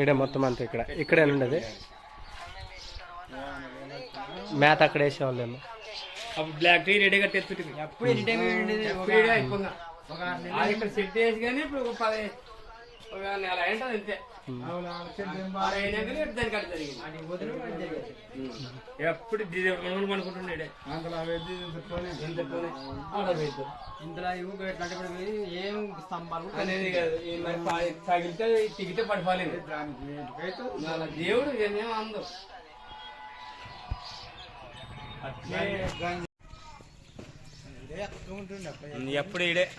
ఈడే మొత్తం అంతా ఇక్కడ. ఇక్కడే ఉండేది. మేత అక్కడ వేసేవాళ్ళేమో అప్పుడు బ్లాక్ టీ రెడీ అప్పుడు ఎన్ని టైం అయిపోయిందా. ఇక్కడ సెట్ చేసి కానీ ఇప్పుడు పది ఒక నెల ఏంటది అంతే. ఎప్పుడు డిజైన్ అనుకుంటున్నాడే ఇందులో ఇవి ఎట్లాంటి ఏం స్తంభాలు? అనేది కాదు. ఈ మరి పా- తగిలితే తిగితే పడిపోలేదు. దేవుడు ఏమేమో అందు ఎప్పుడు ఇడే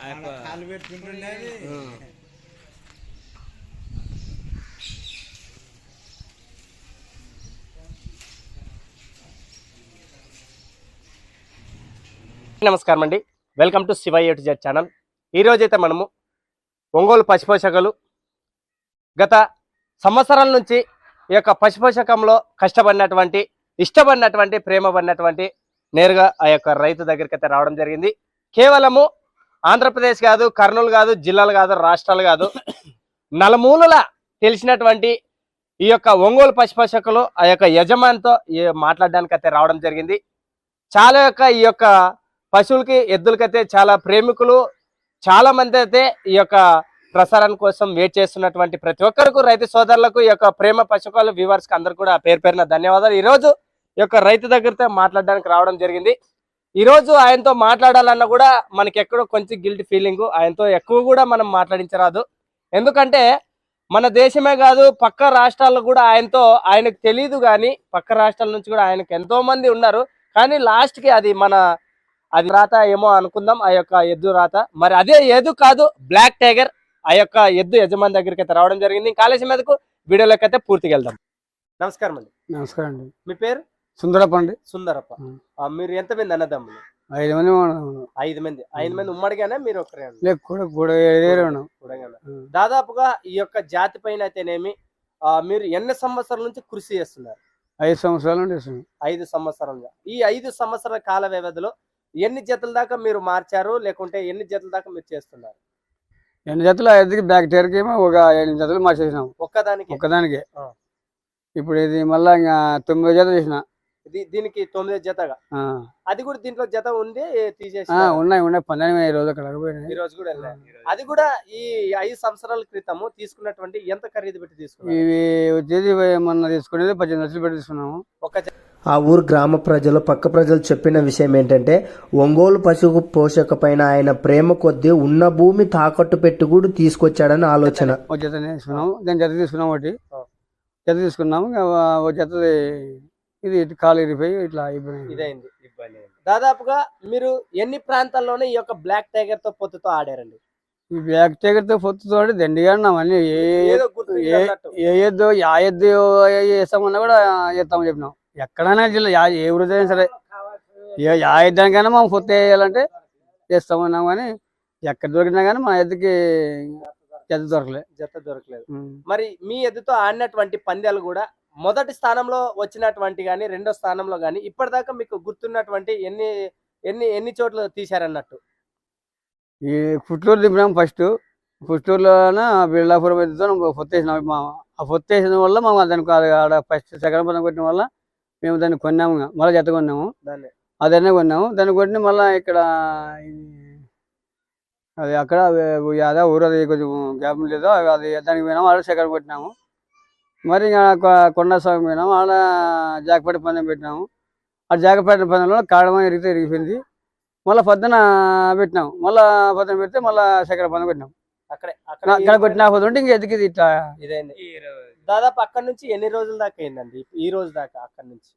నమస్కారం అండి. Welcome to Shiva to Z channel. ఈరోజైతే మనము ఒంగోలు పశుపోషకులు గత సంవత్సరాల నుంచి ఈ యొక్క పశుపోషకంలో కష్టపడినటువంటి ఇష్టపడినటువంటి ప్రేమ పడినటువంటి నేరుగా ఆ యొక్క రైతు దగ్గరికి అయితే రావడం జరిగింది. కేవలము ఆంధ్రప్రదేశ్ కాదు కర్నూలు కాదు జిల్లాలు కాదు రాష్ట్రాలు కాదు నలుమూలల తెలిసినటువంటి ఈ యొక్క ఒంగోలు పశుపోషకులు ఆ యొక్క యజమానితో ఈ మాట్లాడడానికి అయితే రావడం జరిగింది. చాలా యొక్క ఈ యొక్క పశువులకి ఎద్దులకైతే చాలా ప్రేమికులు. చాలా మంది అయితే ఈ యొక్క ప్రసారం కోసం వెయిట్ చేస్తున్నటువంటి ప్రతి ఒక్కరికి రైతు సోదరులకు ఈ యొక్క ప్రేమ పశుకాలు వ్యూవర్స్కి అందరు కూడా పేరు పేరున ధన్యవాదాలు. ఈ రోజు ఈ యొక్క రైతు దగ్గరతో మాట్లాడడానికి రావడం జరిగింది. ఈ రోజు ఆయనతో మాట్లాడాలన్నా కూడా మనకి ఎక్కడో కొంచెం గిల్ట్ ఫీలింగ్ ఆయనతో ఎక్కువ కూడా మనం మాట్లాడించరాదు. ఎందుకంటే మన దేశమే కాదు పక్క రాష్ట్రాల్లో కూడా ఆయనతో ఆయనకు తెలియదు కానీ పక్క రాష్ట్రాల నుంచి కూడా ఆయనకు ఎంతో మంది ఉన్నారు. కానీ లాస్ట్కి అది మన అది రాత ఏమో అనుకుందాం ఆ యొక్క ఎద్దు రాత. మరి అదే ఎద్దు కాదు బ్లాక్ టైగర్ ఆ యొక్క ఎద్దు యజమాని దగ్గరికి అయితే రావడం జరిగింది. కాలేజీ మీదకు వీడియోలోకి అయితే పూర్తిగా వెళ్దాం. నమస్కారం అండి. నమస్కారం అండి. మీ పేరు? సుందరప్ప అండి. సుందరప్ప. మీరు ఎంత మంది అన్నదమ్ములు? ఐదు మంది. ఐదు మంది. ఐదు మంది ఉమ్మడిగానే? మీరు. ఉం. దాదాపుగా ఈ యొక్క జాతి పైన అయితేనేమి ఆ, మీరు ఎన్ని సంవత్సరాల నుంచి కృషి చేస్తున్నారు? ఐదు సంవత్సరాల నుండి ఐదు సంవత్సరాలుగా. ఈ ఐదు సంవత్సరాల కాల వ్యవధిలో ఎన్ని జతల దాకా మీరు మార్చారు? లేకుంటే ఎన్ని జతల దాకా మీరు చేస్తున్నారు? ఎన్ని జతలు? ఐదుకి బ్యాక్ టైర్కి ఏమో ఒక ఎనిమిది జతలు మార్చేసినాం. ఒక్కదానికి? ఒక్కదానికి. ఇప్పుడు ఇది మళ్ళా ఇంకా తొమ్మిది జతలు చేసిన. దీనికి తొమ్మిది జతగా. ఆ. అది కూడా దీంట్లో జత ఉంది తీసేసి ఉన్నాయి ఉన్నాయి. పన్నెండు ఈ రోజు అక్కడ ఈ రోజు కూడా అది కూడా ఈ ఐదు సంవత్సరాల క్రితము తీసుకున్నటువంటి ఎంత ఖరీదు పెట్టి తీసుకున్నారు? ఇవి వచ్చేది మొన్న తీసుకునేది పద్దెనిమిది లక్షలు పెట్టి తీసుకున్నాము. ఒక ఆ ఊరు గ్రామ ప్రజలు పక్క ప్రజలు చెప్పిన విషయం ఏంటంటే ఒంగోలు పశువు పోషక పైన ఆయన ప్రేమ కొద్దీ ఉన్న భూమి తాకట్టు పెట్టి కూడా తీసుకొచ్చాడని ఆలోచన. ఒక జత తీసుకున్నాము. దాని జత తీసుకున్నాం ఒకటి. జత తీసుకున్నాము. జత ఇది ఇటు కాలు ఇరిపోయి ఇట్లా అయిపోయింది ఇదైంది దాదాపుగా మీరు ఎన్ని ప్రాంతాల్లోనే ఈ యొక్క బ్లాక్ టైగర్తో పొత్తుతో ఆడారండి? ఈ బ్యాక్ టైగర్తో పొత్తుతో దండిగా అన్ని ఏ ఎద్దు ఆ ఎద్దు వేస్తామన్నా కూడా చేస్తామని చెప్పినాం. ఎక్కడైనా జిల్లా యా- ఏ ఊరిదైనా సరే ఏ యా ఎద్దానికైనా మనం పొత్తు వేయాలంటే చేస్తామన్నాం కానీ ఎక్కడ దొరికినా కానీ మా ఎద్దుకి ఎద్దు దొరకలే. జత దొరకలేదు. మరి మీ ఎద్దుతో ఆడినటువంటి పందాలు కూడా మొదటి స్థానంలో వచ్చినటువంటి కానీ రెండో స్థానంలో కానీ ఇప్పటిదాకా మీకు గుర్తున్నటువంటి ఎన్ని ఎన్ని ఎన్ని చోట్ల తీశారన్నట్టు? ఈ పుట్టూరు దింపినాం ఫస్ట్. పుట్టూరులోన బిర్లాపురం ఎద్దుతో పొత్తు వేసినాం. మా ఆ పొత్తు వేసిన వల్ల మేము దానికి ఆడ- ఫస్ట్ సెకండ్ పదం కొట్టిన వల్ల మేము దాన్ని కొన్నాము. మళ్ళీ జత కొన్నాము. దాన్ని. అదనే కొన్నాము. దాన్ని కొట్టి మళ్ళీ ఇక్కడ అది అక్కడ అదే ఊరు అది కొంచెం గ్యాప్ లేదు అది దానికి పోయినాము. ఆడ సెకండ్ కొట్టినాము. మరి ఇంకా కొ- కొండ స్వామి పోయినాము ఆడ జాకపేట పందెం పెట్టినాము. ఆ జాకపేట పందెంలో కాడమ ఇరిగితే ఇరిగిపోయింది మళ్ళీ పొద్దున పెట్టినాము మళ్ళీ పొద్దున పెడితే మళ్ళీ సెకండ్ పందెం కొట్టినాం అక్కడే అక్కడ కొట్టిన పోతుంటే ఇంక ఎదిగిది ఇట్లా. ఇదైంది. దాదాపు అక్కడ నుంచి ఎన్ని రోజుల దాకా అయిందండి? ఈ రోజు దాకా అక్కడ నుంచి?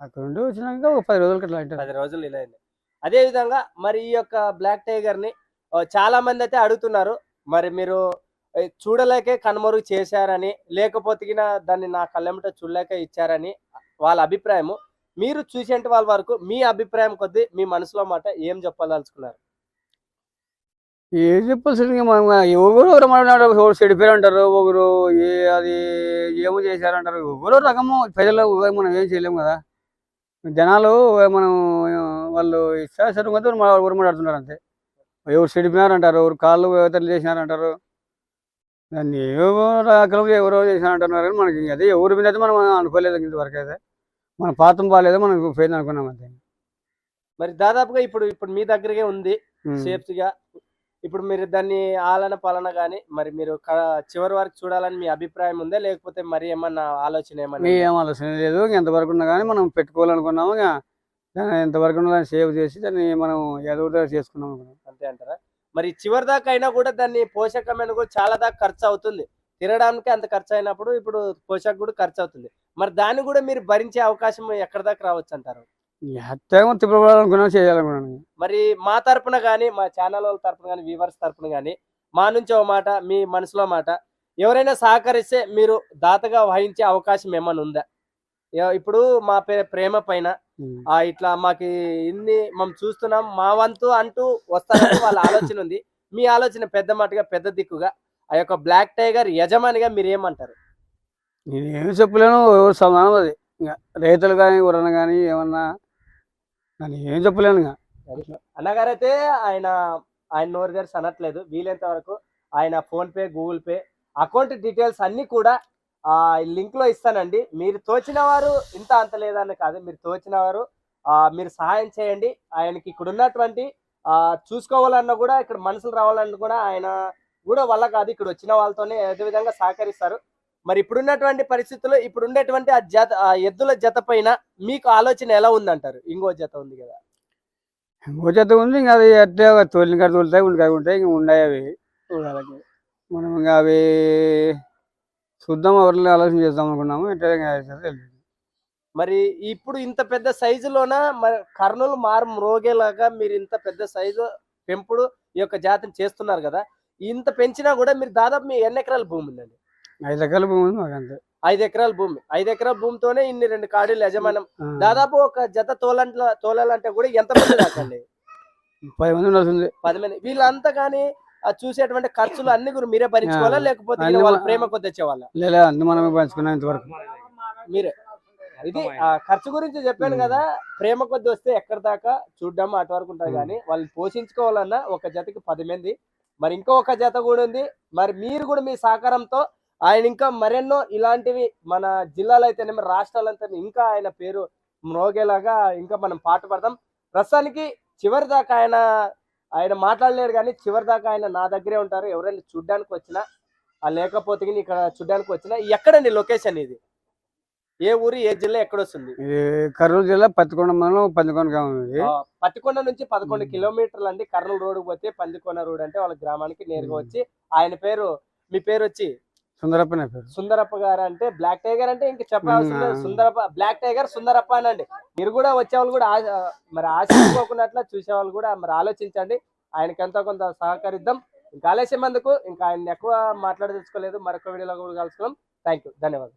అక్కడ నుండి వచ్చినాక ఒక పది రోజులకి అట్లా ఉంటుంది పది రోజులు ఇలా అయింది. అదే విధంగా మరి ఈ యొక్క బ్లాక్ టైగర్ని చాలా మంది అయితే అడుగుతున్నారు. మరి మీరు చూడలేకే కనుమరుగు చేశారని లేకపోతే దాన్ని నా కళ్ళెమిట చూడలేక ఇచ్చారని వాళ్ళ అభిప్రాయము. మీరు చూసేంటి వాళ్ళ వరకు మీ అభిప్రాయం కొద్దీ మీ మనసులో మాట ఏం చెప్పదలుచుకున్నారు? ఏం చెప్పాల్సింది మనం ఎవరు ఎవరు మాట్లాడారు ఒకరు చెడిపోయారు అంటారు ఒకరు ఏ అది ఏమో చేశారంటారు ఎవరో రకము ప్రజలు మనం ఏం చేయలేము కదా. జనాలు మనం వాళ్ళు ఇచ్చేసరికి కొంత మాట్లాడుతున్నారు అంతే. ఎవరు చెడిపోయినారంటారు ఎవరు కాళ్ళు చేసినారంటారు. దాన్ని ఏవో రకాలు ఎవరో చేసినారంటున్నారు కానీ మనకి అదే ఎవరి మీద అయితే మనం అనుకోలేదు ఇంతవరకు అయితే. మన పాతం బాగాలేదో మనం పోయింది అనుకున్నాం అంతే. మరి దాదాపుగా ఇప్పుడు ఇప్పుడు మీ దగ్గరగే ఉంది. సేఫ్టీ గా ఇప్పుడు మీరు దాన్ని ఆలన పాలన గానీ మరి మీరు చివరి వరకు చూడాలని మీ అభిప్రాయం ఉందా? లేకపోతే మరి ఏమన్నా ఆలోచన ఏమన్నా? ఏం ఆలోచన లేదు. ఎంతవరకు ఉన్నా కానీ మనం పెట్టుకోవాలనుకున్నాము ఇంకా దాన్ని ఎంతవరకు ఉన్నా దాన్ని సేవ్ చేసి దాన్ని మనం ఏదో చేసుకున్నాం అంతే అంటారా? మరి చివరి దాకా అయినా కూడా దాన్ని పోషకమైన కూడా చాలా దాకా ఖర్చు అవుతుంది. తినడానికి అంత ఖర్చు అయినప్పుడు ఇప్పుడు పోషక కూడా ఖర్చు అవుతుంది. మరి దాన్ని కూడా మీరు భరించే అవకాశం ఎక్కడ దాకా రావచ్చు అంటారు? చేయాలనుకున్నాను. మరి మా తరపున కానీ మా ఛానల్ వాళ్ళ తరపున కానీ వ్యూవర్స్ తరపున కానీ మా నుంచి ఒక మాట మీ మనసులో మాట ఎవరైనా సహకరిస్తే మీరు దాతగా వహించే అవకాశం ఏమైనా ఉందా? ఇప్పుడు మా ప్రేమ పైన. ఆ ఇట్లా మాకు ఇన్ని మనం చూస్తున్నాం మా వంతు అంటూ వస్తారని వాళ్ళ ఆలోచన ఉంది. మీ ఆలోచన పెద్ద మాటగా పెద్ద దిక్కుగా ఆ యొక్క బ్లాక్ టైగర్ యజమానిగా మీరు ఏమంటారు? నేను ఏమి చెప్పలేను ఎవరు సమానం అది. ఇంకా రైతులు కానీ ఎవరన్నా కానీ ఏమన్నా నేను ఏం చెప్పలేను ఇంకా. అన్నగారైతే ఆయన ఆయన నోరు తెరిచి అనట్లేదు. వీలైనంత వరకు ఆయన PhonePe Google Pay account details అన్ని కూడా ఆ లింక్లో ఇస్తానండి. మీరు తోచిన వారు ఇంత అంత లేదని కాదు. మీరు తోచిన వారు ఆ మీరు సహాయం చేయండి. ఆయనకి ఇక్కడ ఉన్నటువంటి ఆ చూసుకోవాలన్నా కూడా ఇక్కడ మనుషులు రావాలన్నా కూడా ఆయన కూడా వల్ల కాదు. ఇక్కడ వచ్చిన వాళ్ళతోనే విధంగా సహకరిస్తారు. మరి ఇప్పుడున్నటువంటి పరిస్థితుల్లో ఇప్పుడు ఉండేటువంటి ఆ జత ఆ ఎద్దుల జత పైన మీకు ఆలోచన ఎలా ఉందంటారు? ఇంకో జత ఉంది కదా. ఇంకో చెత్త ఉంది. ఇంకా అది తోలిన కాడ తోలుతాయి ఉండికాయ ఉంటాయి ఇంకా ఉన్నాయి అవి. మనం ఇంకా అవి చూద్దాం ఎవరిని ఆలోచన చేద్దాం అనుకున్నాము తెలియదు మరి ఇప్పుడు ఇంత పెద్ద సైజులోన మరి కర్నూలు మారు మ్రోగేలాగా మీరు ఇంత పెద్ద సైజు పెంపుడు ఈ యొక్క జాతిని చేస్తున్నారు కదా. ఇంత పెంచినా కూడా మీరు దాదాపు మీ ఎన్ని ఎకరాల భూమి ఉందండి? ఐదు ఎకరాల భూమి ఉంది మాకు అంతే. ఐదు ఎకరాల భూమి. ఐదు ఎకరాల భూమితోనే ఇన్ని రెండు కాడీలు యజమానం. దాదాపు ఒక జత తోలంట్ల తోలాలంటే కూడా ఎంత మంది దాకండి పది మంది పది మంది. వీళ్ళంతా కానీ చూసేటువంటి ఖర్చులు అన్ని కూడా మీరే భరించుకోవాలా. లేకపోతే వాళ్ళ ప్రేమ కొద్ది తెచ్చేవాళ్ళ లేదా అన్ని మనమే పంచుకున్నాం ఇంతవరకు మీరే ఇది ఆ ఖర్చు గురించి చెప్పాను. కదా ప్రేమ కొద్ది వస్తే ఎక్కడి దాకా చూడడం అటు వరకు ఉంటుంది. కానీ వాళ్ళని పోషించుకోవాలన్నా ఒక జతకి పది మంది మరి ఇంకో ఒక జత కూడా ఉంది మరి మీరు కూడా మీ సహకారంతో ఆయన ఇంకా మరెన్నో ఇలాంటివి మన జిల్లాలో అయితేనేమో రాష్ట్రాలు అయితే ఇంకా ఆయన పేరు మ్రోగేలాగా ఇంకా మనం పాటు పడదాం ప్రస్తుతానికి చివరి దాకా ఆయన ఆయన మాట్లాడలేరు కానీ చివరి దాకా ఆయన నా దగ్గరే ఉంటారు. ఎవరైనా చూడ్డానికి వచ్చినా ఆ లేకపోతే ఇక్కడ చూడ్డానికి వచ్చినా ఎక్కడండి లొకేషన్ ఇది? ఏ ఊరు ఏ జిల్లా ఎక్కడొస్తుంది ఇది కర్నూలు జిల్లా పత్తికొండ మండలం పందికొండ గ్రామం ఇది. పత్తికొండ నుంచి పదకొండు. కిలోమీటర్లు అండి కర్నూలు రోడ్ పోతే పందికొండ రోడ్ అంటే వాళ్ళ గ్రామానికి నేరుగా వచ్చి ఆయన పేరు మీ పేరు వచ్చి సుందరప్ప పేరు. సుందరప్ప గారు అంటే బ్లాక్ టైగర్ అంటే ఇంక. మ్మ్. సుందరప్ప బ్లాక్ టైగర్ సుందరప్ప అనండి మీరు కూడా వచ్చేవాళ్ళు కూడా మరి ఆశించుకోకున్నట్ల చూసేవాళ్ళు కూడా మరి ఆలోచించండి. ఆయనకి ఎంతో కొంత సహకరిద్దాం. ఇంకా ఆలస్యం అందుకు ఇంకా ఆయన ఎక్కువ మాట్లాడదలుచుకోలేదు. మరొక వీడియోలో కూడా కలుసుకున్నాం థ్యాంక్ యూ ధన్యవాదాలు.